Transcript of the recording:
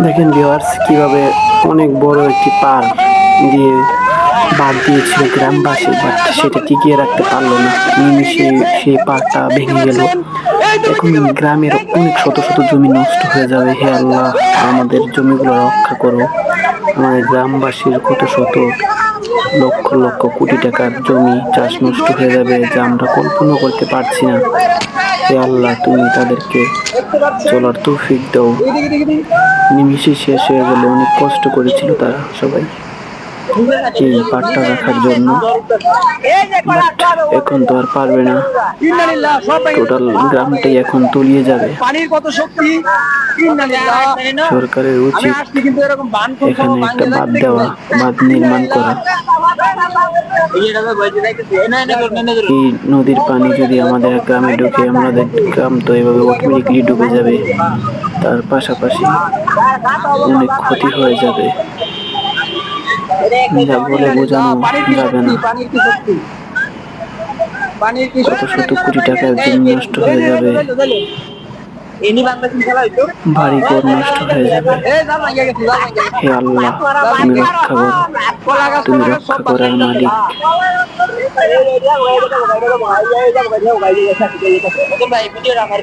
দেখেন ভিওয়ার্স কীভাবে অনেক বড় একটি পার দিয়ে বাদ দিয়েছিল গ্রামবাসী, বাট সেটা টিকিয়ে রাখতে পারল না। নিমিশে সেই পারটা ভেঙে গেল। এখন গ্রামের অনেক শত শত জমি নষ্ট হয়ে যাবে। হে আল্লাহ, আমাদের জমিগুলো রক্ষা করো। আমাদের গ্রামবাসীর কত শত লক্ষ লক্ষ কোটি টাকার জমি চাষ নষ্ট হয়ে যাবে যা আমরা কল্পনা করতে পারছি না। হে আল্লাহ, তুমি তাদেরকে চলার তৌফিক দাও। নিমিষে শেষ হয়ে গেলে অনেক কষ্ট করেছিল তারা সবাই। এই পাটটা রাখার জন্য এখন তো আর পারবে না। টোটাল গ্রামটাই এখন তলিয়ে যাবে। সরকারের উচিত এখানে একটা বাঁধ দেওয়া। বাঁধ নির্মাণ করা। এই নদীর পানি যদি আমাদের গ্রামে ঢুকে, আমাদের গ্রাম তো এভাবে অটোমেটিকলি ডুবে যাবে। তার পাশাপাশি অনেক ক্ষতি হয়ে যাবে। যা বলে বোঝানো যাবে না কত শত কোটি টাকার জমি নষ্ট হয়ে যাবে বাড়ি ঘর নষ্ট হয়ে যাবে হে আল্লাহ তুমি রক্ষা করো তুমি রক্ষা করার মালিক ভাই ভিডিওটা আমার